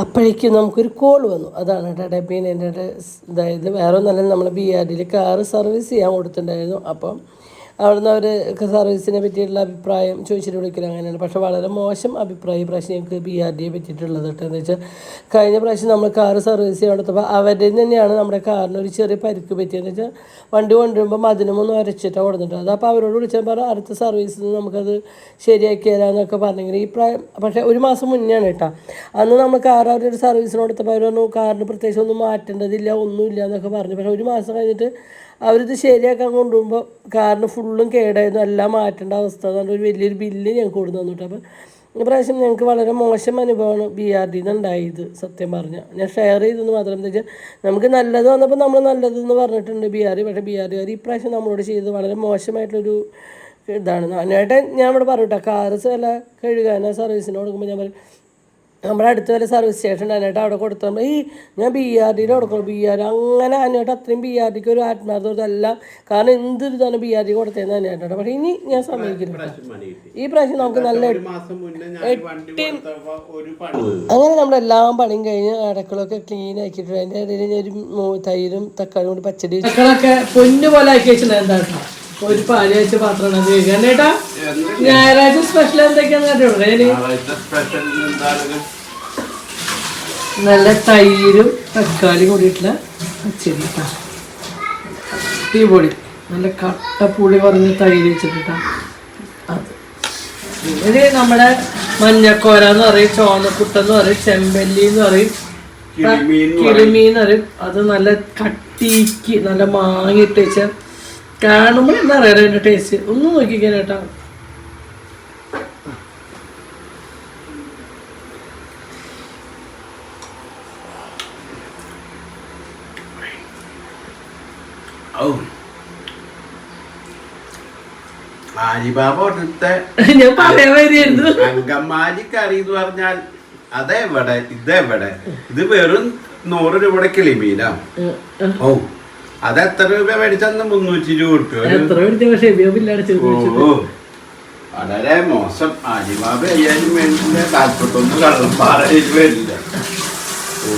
അപ്പോഴേക്കും നമുക്കൊരു കോൾ വന്നു. അതാണ് കേട്ടോ പിന്നെ എന്റെ അതായത് വേറെ ഒന്നല്ല നമ്മൾ ബി ആർ ഡിയിൽ കാറ് സർവീസ് ചെയ്യാൻ കൊടുത്തിട്ടുണ്ടായിരുന്നു. അപ്പം അവിടുന്ന് അവർ സർവീസിനെ പറ്റിയിട്ടുള്ള അഭിപ്രായം ചോദിച്ചിട്ട് വിളിക്കലും അങ്ങനെയാണ്. പക്ഷേ വളരെ മോശം അഭിപ്രായം പ്രാവശ്യം ഞങ്ങൾക്ക് ബി ആർ ഡിയെ പറ്റിയിട്ടുള്ളത് കേട്ടോ. എന്ന് വെച്ചാൽ കഴിഞ്ഞ പ്രാവശ്യം നമ്മൾ കാറ് സർവീസ് ചെയ്യാൻ കൊടുത്തപ്പോൾ അവരുടെ തന്നെയാണ് നമ്മുടെ കാറിന് ഒരു ചെറിയ പരിക്ക് പറ്റിയെന്ന് വെച്ചാൽ വണ്ടി കൊണ്ടുവരുമ്പോൾ മതിനുമൊന്നും അരച്ചിട്ടാണ് കൊടുത്തിട്ട് അപ്പോൾ അവരോട് വിളിച്ചാൽ പറഞ്ഞാൽ അടുത്ത സർവീസിൽ നിന്ന് നമുക്കത് ശരിയാക്കി തരാമെന്നൊക്കെ പറഞ്ഞെങ്കിൽ ഈ പ്രായം പക്ഷേ ഒരു മാസം മുന്നെയാണ് കേട്ടോ. അന്ന് നമ്മൾ കാർ അവരൊരു സർവീസിന് കൊടുത്തപ്പോൾ അവർ പറഞ്ഞു കാറിന് പ്രത്യേകിച്ച് ഒന്നും മാറ്റേണ്ടതില്ല ഒന്നുമില്ല എന്നൊക്കെ പറഞ്ഞു. പക്ഷേ ഒരു മാസം കഴിഞ്ഞിട്ട് അവരിത് ശരിയാക്കാൻ കൊണ്ടുപോകുമ്പോൾ കാറിന് ഫുള്ളും കേടായിരുന്നു എല്ലാം മാറ്റേണ്ട അവസ്ഥ. അതുകൊണ്ട് ഒരു വലിയൊരു ബില്ല് ഞങ്ങൾക്ക് കൊടുത്തു തന്നിട്ട്. അപ്പോൾ ഇപ്രാവശ്യം ഞങ്ങൾക്ക് വളരെ മോശം അനുഭവമാണ് ബി ആർ ഡിന്ന് ഉണ്ടായത് സത്യം പറഞ്ഞാൽ ഞാൻ ഷെയർ ചെയ്തെന്ന് മാത്രം എന്താ വെച്ചാൽ നമുക്ക് നല്ലത് വന്നപ്പോൾ നമ്മൾ നല്ലതെന്ന് പറഞ്ഞിട്ടുണ്ട് ബി ആർ ഡി പക്ഷേ ബി ആർ ഡി ഇപ്രാവശ്യം നമ്മളോട് ചെയ്തത് വളരെ മോശമായിട്ടുള്ളൊരു ഇതാണ്. അതിനായിട്ട് ഞാൻ ഇവിടെ പറയട്ടെ കാറ് ചില കഴുകാനോ സർവീസിന് കൊടുക്കുമ്പോൾ ഞാൻ പറയും നമ്മുടെ അടുത്ത് വരെ സർവീസ് സ്റ്റേഷൻ ഉണ്ടായിട്ട് അവിടെ കൊടുത്തപ്പോൾ ഈ ഞാൻ ബി ആർ ഡിയിൽ കൊടുക്കണം ബി ആർ അങ്ങനെ അതിനായിട്ട് അത്രയും ബി ആർ ഡിക്ക് ഒരു ആത്മാർത്ഥ അല്ല കാരണം എന്തൊരു ഇതാണ് ബി ആർ ഡി കൊടുത്തതെന്ന് തന്നെയായിട്ടോ പക്ഷേ ഇനി ഞാൻ സമ്മതിക്കുന്നില്ല ഈ പ്രാവശ്യം നമുക്ക് നല്ല ഒരു മാസം മുന്നേ ഞാൻ വണ്ടി കൊടുത്തപ്പോ ഒരു പണി. അങ്ങനെ നമ്മളെല്ലാം പണിയും കഴിഞ്ഞ് അടക്കളൊക്കെ ക്ലീൻ ആക്കിയിട്ട് അതിന്റെ ഇടയിൽ ഞാൻ ഒരു തൈരും തക്കാളിയും കൊണ്ട് പച്ചടി പൊന്നു പോലെ ആക്കി വെച്ചിട്ടുണ്ടായിരുന്നു ഒരു പാൽ വെച്ച പാത്രമാണ് ഉപയോഗിക്കാൻ കേട്ടാ ഞായറാഴ്ച സ്പെഷ്യൽ എന്തൊക്കെയാന്ന് കേട്ടോ നല്ല തൈരും തക്കാളി കൂടിയിട്ടുള്ള പച്ചരി കേട്ടോ അടിപൊളി. നല്ല കട്ടപ്പുളി പറഞ്ഞ് തൈര് വെച്ചിട്ടാ അത്. ഇത് നമ്മുടെ മഞ്ഞക്കോര എന്ന് പറയും ചോന്നക്കുട്ട എന്ന് പറയും ചെമ്പല്ലി എന്ന് പറയും കിളിമീൻ കിളിമീൻ എന്ന് പറയും. അത് നല്ല കട്ടിക്ക് നല്ല മാങ്ങിട്ട് വെച്ച കാണുമ്പോൾ എന്താ അറിയാലോ അതിന്റെ ടേസ്റ്റ് ഒന്ന് നോക്കിക്കാൻ വരികയായിരുന്നു. അങ്കമാലി കറി എന്ന് പറഞ്ഞാൽ അതെവിടെ? ഇതെവിടെ? ഇത് വെറും നൂറ് രൂപയുടെ കിളിമീനാ. ഓ അത് എത്ര രൂപ മേടിച്ചന്ന് മുന്നൂറ്റി ഇരുപത് രൂപ എത്ര മേടിച്ച? പക്ഷേ ഉപയോഗമില്ലാതെ ഓ വളരെ മോശം. ആലിബാബ അയ്യായിരം മേടിച്ചില്ല? താല്പര്യമൊന്നും കള്ളം പാറയിൽ വരില്ല.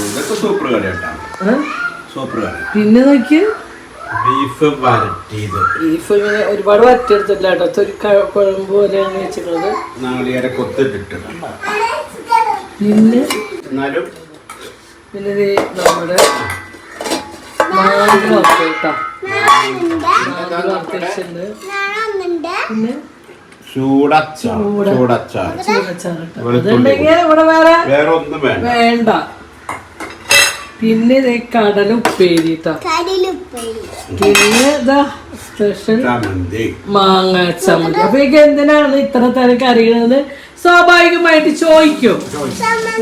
ഇതൊക്കെ സൂപ്പർ കട കേട്ടാ സൂപ്പർ കട. പിന്നെ നോക്കിയ. ബീഫ് വരട്ടിയത്. ബീഫ് ഇങ്ങനെ ഒരുപാട് വരട്ടിയെടുത്തില്ല കേട്ടോ. ഒരു കുഴമ്പ് പോലെയാണ് വെച്ചിട്ടുള്ളത്. നാളികേരെ കൊത്തിട്ടിട്ട് പിന്നെ? എന്നാലും പിന്നെ നമ്മുടെ പിന്നെ? ചൂടച്ചാർ ചൂടച്ചാർ. ചൂടച്ചാറ് കേട്ടോ. വെളുത്തുള്ളി അതുണ്ടെങ്കിൽ ഇവിടെ വേറെ വേറെ ഒന്നും വേണ്ട. വേണ്ട. പിന്നെ ദേ കടല ഉപ്പേരി പിന്നെ ഇതാ സ്പെഷ്യൽ മാങ്ങ ചമ്മന്തി. അപ്പൊ എന്തിനാണ് ഇത്ര തരം കറികളെന്ന് സ്വാഭാവികമായിട്ട് ചോദിക്കും.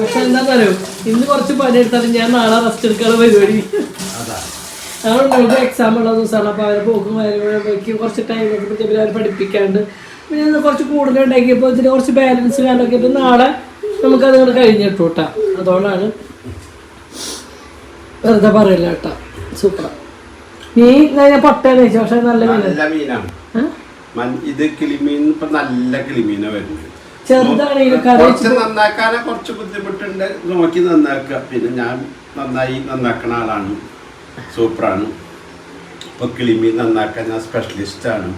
പക്ഷെ എന്താ പറയൂ? ഇന്ന് കുറച്ച് പണിയെടുത്താലും ഞാൻ നാളെ റെസ്റ്റ് എടുക്കാനുള്ള പരിപാടി. അതുകൊണ്ട് നമുക്ക് എക്സാം ഉള്ള ദിവസമാണ്. അപ്പോൾ അവരെ പോക്കും കാര്യങ്ങളൊക്കെ കുറച്ച് ടൈം ഒക്കെ അവരെ പഠിപ്പിക്കാണ്ട്. പിന്നെ കുറച്ച് കൂടുതൽ ഉണ്ടാക്കിയപ്പോൾ ഇതിന് കുറച്ച് ബാലൻസ് കാര്യമൊക്കെ ഇപ്പം നാളെ നമുക്കത് ഇങ്ങോട്ട് കഴിഞ്ഞിട്ടു കേട്ടോ അതുകൊണ്ടാണ് വെറുതെ പറയില്ല കേട്ടോ. സൂപ്പർ നീ ഞാൻ പൊട്ടേന്ന് വെച്ചു പക്ഷെ നല്ല മീന നല്ല മീനാണ്. മൻ- ഇത് കിളിമീൻ ഇപ്പൊ നല്ല കിളിമീനാ വരുന്നത്. കുറച്ച് നന്നാക്കാനെ കുറച്ച് ബുദ്ധിമുട്ടുണ്ട്. നോക്കി നന്നാക്കുക. പിന്നെ ഞാൻ നന്നായി നന്നാക്കണ ആളാണ്. സൂപ്പറാണ്. ഇപ്പൊ കിളിമീൻ നന്നാക്കാൻ ഞാൻ സ്പെഷ്യലിസ്റ്റ് ആണ്.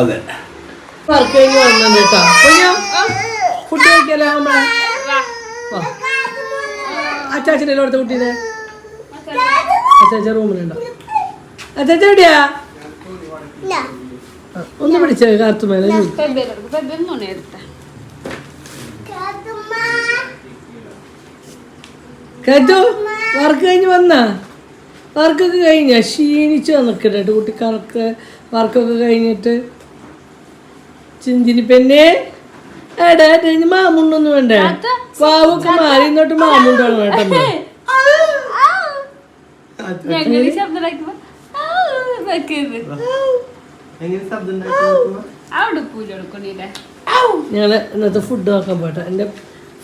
അതെ. വർക്ക് കഴിഞ്ഞ് വന്നു കേട്ടോ കുട്ടി കഴിക്കല്ലേ നമ്മളെ അച്ചാച്ചനെ അവിടുത്തെ കുട്ടീനെ അച്ചാച്ച റൂമിലുണ്ടോ? അച്ചാച്ച എവിടെയാ? ഒന്ന് പിടിച്ചേ കാർത്തുമേലെ കേട്ടോ? വർക്ക് കഴിഞ്ഞ് വന്നാ? വർക്കൊക്കെ കഴിഞ്ഞ. ക്ഷീണിച്ച് നിൽക്കട്ടെ കുട്ടി കറക്ക് വർക്കൊക്കെ കഴിഞ്ഞിട്ട്. ചിന്തിനി പെണ്ണെ. എടാ മാമുണ്ടൊന്നും വേണ്ടേ? പാവൊക്കെ മാറി ഇന്നോട്ട് മാമുണ്ടാണ് വേണ്ടത് ഞങ്ങൾ ഇന്നത്തെ ഫുഡ് നോക്കാൻ പോട്ടെ. എന്റെ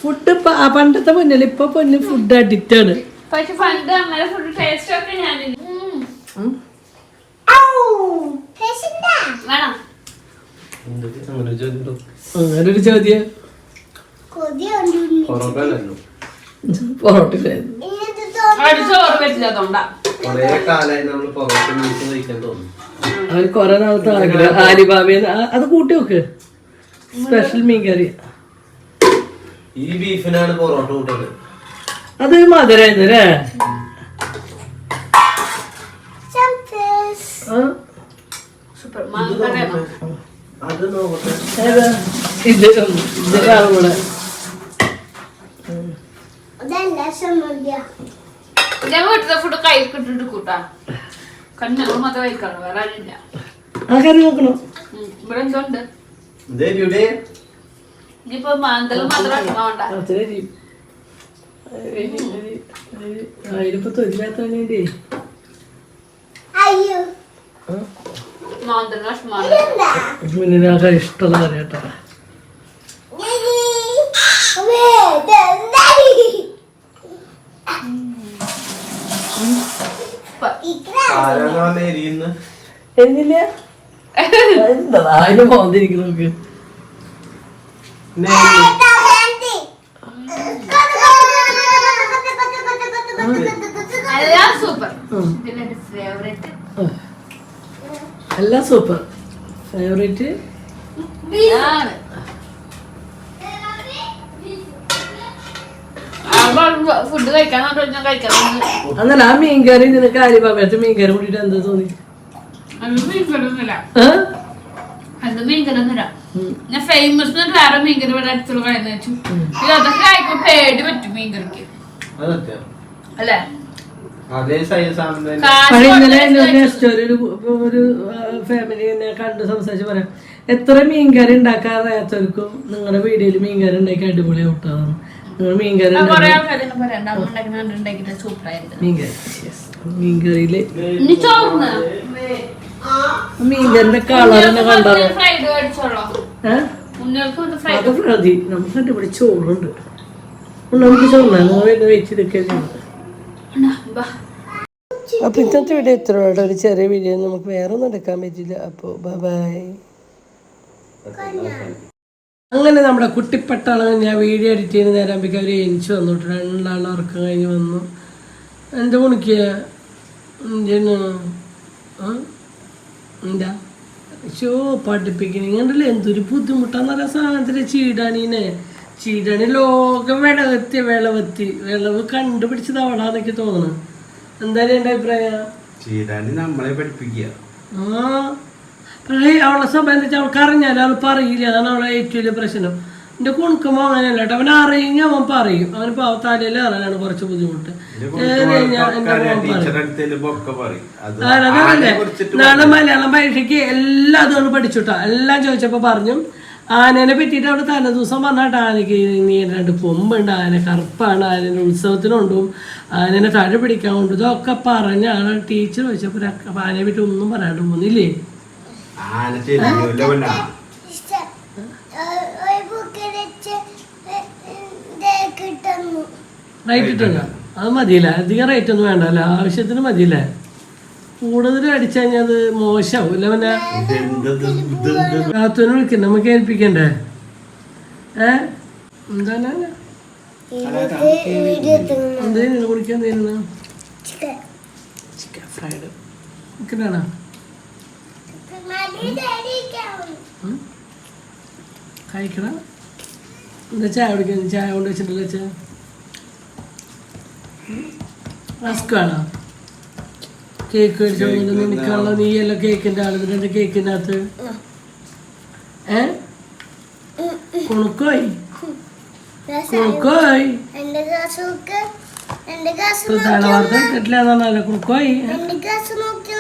ഫുഡ് പണ്ടത്തെ പൊന്നല്ല ഇപ്പൊ പൊന്ന് ഫുഡ് അഡിക്റ്റ് ആണ്. പക്ഷെ പണ്ട് അമ്മയുടെ ഫുഡ് ടേസ്റ്റ് ഒക്കെ ഞാൻ അങ്ങനെ ഒരു ചോദ്യം കൊറേ നാളത്തെ ആഗ്രഹം ആലിബാബേന്ന് അത് കൂട്ടി വെക്ക് സ്പെഷ്യൽ മീൻ കറി ഈ ബീഫിനാണ് പൊറോട്ട കൂട്ടുന്നത് അത് നോക്കട്ടെ. ഏതാ? ഇത് ഇതൊരാളും കൂടെ ഞാൻ വീട്ടിലെ ഫുഡ് കൈ കിട്ടിട്ട് കൂട്ടാ. കണ്ണുകൾ മാത്രം കഴിക്കണം വേറെ ആരില്ല. ഇവിടെ ഇനിയിപ്പോ മാന്തൽ മാത്രം വേണ്ട അത്ര അരി അരി അരി അരി അതിലിപ്പോ തൊഴിലാക്കാൻ വേണ്ടി മാന്തൽ വിഷമാണ് മുന്നിനൊക്കെ ഇഷ്ടമുള്ള കേട്ടോ എന്നില്ല? എന്താ അതിന് പോന്നിരിക്കുന്നു നോക്ക് എല്ലാം സൂപ്പർ. പിന്നെ ഫേവറേറ്റ് എല്ലാം സൂപ്പർ ഫേവറേറ്റ് ആണ് ഫുഡ് കഴിക്കാൻ ഞാൻ കഴിക്കാൻ എന്നല്ല ആ മീൻകറി നിനക്ക് ആലിബാബത്തെ മീൻകറി കൂട്ടിട്ട് എന്താ തോന്നി? അത് മീൻകറിയൊന്നുമില്ല. ഞാൻ ഫേമസ് വേറെ മീൻകറി ഇവിടെ അടുത്തുള്ള ഇത് അതൊക്കെ കഴിക്കുമ്പോ പേടി പറ്റും മീൻകറിക്ക്. അല്ലേ? ഒരു ഫാമിലി കണ്ട് സംസാരിച്ച് പറയാം. എത്ര മീൻകറി ഉണ്ടാക്കാൻ അറിയാത്തവർക്കും നിങ്ങളുടെ വീഡിയോയിൽ മീൻകറി ഉണ്ടാക്കി അടിപൊളി ഔട്ടാണ് നിങ്ങൾ മീൻകറി. മീൻകറിയിൽ മീൻകറിന്റെ കളർ ഉണ്ണികൾക്ക് അത് മതി. നമുക്ക് അടിപൊളി ചോറുണ്ട്. നമുക്ക് ചോറിനാ നിങ്ങൾ വരുന്ന വെച്ചിരിക്കുക അപ്പോൾ ഇന്നത്തെ വീഡിയോ ഇത്ര ഒരു ചെറിയ വീഡിയോ നമുക്ക് വേറെ ഒന്നും എടുക്കാൻ പറ്റില്ല അപ്പോൾ ബൈ അങ്ങനെ നമ്മുടെ കുട്ടിപ്പട്ടാളം ഞാൻ വീഡിയോ എഡിറ്റ് ചെയ്യുന്ന നേരം ആകുമ്പോഴേക്കും അവർ എനിച്ച് വന്നു. രണ്ടാളും ഉറക്കം കഴിഞ്ഞ് വന്നു. എന്താ കുണിക്കുക എന്താ? ഷോ പഠിപ്പിക്കണം. ഇങ്ങനല്ലേ എന്തൊരു ബുദ്ധിമുട്ടാന്ന് പറയാ സാധനത്തിൽ ചീടാനീനെ. ചീടാനി ലോകം വിളവെത്തി വിളവെത്തി വിളവ് കണ്ടുപിടിച്ചത് എനിക്ക് തോന്നണു. എന്തായാലും എന്റെ അഭിപ്രായം? ചീരണി നമ്മളെ പഠിപ്പിക്കുക. ആ. പക്ഷേ അവളെ സംബന്ധിച്ച് അവൾക്ക് അറിഞ്ഞാലും അവൾ പറയില്ല. അതാണ് അവളെ ഏറ്റവും വലിയ പ്രശ്നം. എന്റെ കുണുക്കുമ്പോ അങ്ങനെയല്ല കേട്ടോ. അവൻ അറിയെങ്കിൽ അവൻ പറയും. അവന് തലയിൽ അറിയാനാണ് കുറച്ച് ബുദ്ധിമുട്ട്. നാളെ മലയാളം പരീക്ഷയ്ക്ക് എല്ലാ അതുകൊണ്ട് പഠിച്ചുട്ടാ എല്ലാം ചോദിച്ചപ്പോ പറഞ്ഞു ആനേനെ പറ്റിയിട്ട് അവിടെ തലേ ദിവസം പറഞ്ഞാട്ട് ആനയ്ക്ക് നീ രണ്ട് കൊമ്പുണ്ട് ആന കറുപ്പാണ് ആനേനെ ഉത്സവത്തിനുണ്ടും ആനേനെ താഴെ പിടിക്കാൻ കൊണ്ടും ഇതൊക്കെ പറഞ്ഞ ആളെ ടീച്ചർ ചോദിച്ചപ്പോൾ അപ്പൊ ആനയെ പറ്റി ഒന്നും പറയാണ്ട് പോകുന്നില്ലേ റൈറ്റ് ചെല്ലില്ല പിന്നെ റേറ്റ് ഇട്ടുണ്ടോ? അത് മതിയില്ല? അധികം റേറ്റ് ഒന്നും വേണ്ടല്ലോ. ആവശ്യത്തിന് മതിയില്ലേ? കൂടുതൽ അടിച്ചു കഴിഞ്ഞാൽ അത് മോശമാവും ഇല്ല പിന്നെ കാത്തുവിനെ വിളിക്കണ്ട നമുക്ക് ഏൽപ്പിക്കണ്ടേ? ഏ? എന്താണ് എന്തേലും കുടിക്കാൻ തരുന്ന? ചിക്കൻ. ഫ്രൈഡ്. ചിക്കനാണോ കഴിക്കണം. എന്താ ചായ കുടിക്കാൻ? ചായ കൊണ്ട് വെച്ചിട്ടില്ല ചായ? റസ്ക് ആണോ കേക്ക് മേടിച്ചോണ്ട് നിനക്കുള്ള നീയല്ല കേക്കിന്റെ ആൾ ഇതിന്റെ കേക്കിന്റെ അകത്ത് ഏ? കുണുക്കോയി. കുണുക്കോയി. എന്റെ ഗ്ലാസ് എന്റെ ഗ്ലാസ് നോക്ക് വാർത്ത കേട്ടില്ല കുണുക്കോയി. എന്റെ ഗ്ലാസ് നോക്കി